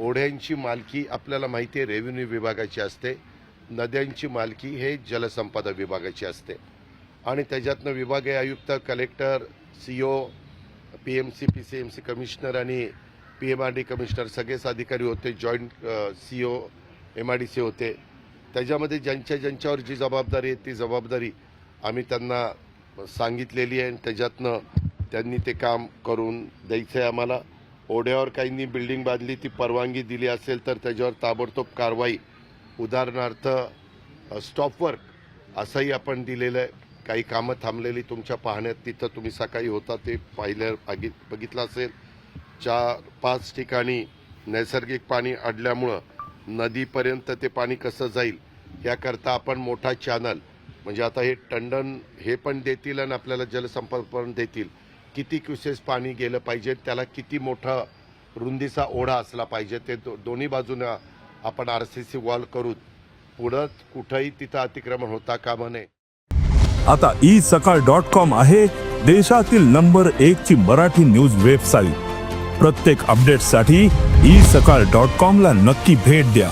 ओढ्यांची मालकी आपल्याला माहिती आहे रेव्हेन्यू विभागाची असते. नद्यांची मालकी हे जलसंपदा विभागाची असते. आणि त्याच्यातनं विभागीय आयुक्त collector C O P M C P C M C commissioner आणि P M R D commissioner सगळेच अधिकारी होते joint C O M R D C होते. त्याच्यामध्ये ज्यांच्या ज्यांच्यावर जी जबाबदारी आहे ती जबाबदारी आम्ही त्यांना सांगितलेली आहे आणि त्याच्यातनं त्यांनी ते काम करून द्यायचं आहे आम्हाला. ओढ्यावर काहींनी बिल्डिंग बांधली ती परवानगी दिली असेल तर त्याच्यावर ताबडतोब कारवाई. उदाहरणार्थ स्टॉप वर्क असंही आपण दिलेलं आहे काही कामं थांबलेली तुमच्या पाहण्यात तिथं तुम्ही सकाळी होता ते पाहिल्या बघितलं असेल. चार पाच ठिकाणी नैसर्गिक पाणी अडल्यामुळं नदीपर्यंत ते पाणी कसं जाईल याकरता आपण मोठा चॅनल म्हणजे आता हे टंडन हे पण देतील आणि आपल्याला जलसंपर्क पण देतील. किती क्युसेस पाणी गेलं पाहिजे त्याला किती मोठा रुंदीचा ओढा असला पाहिजे ते दो, दोन्ही बाजूनं आपण आर सी सी वॉल करू पुढं कुठंही तिथं अतिक्रमण होता कामा नये. आता ई सकाळ डॉट कॉम आहे देशातील नंबर एक ची मराठी न्यूज वेबसाईट. प्रत्येक अपडेटसाठी ई सकाळ डॉट कॉम ला नक्की भेट द्या.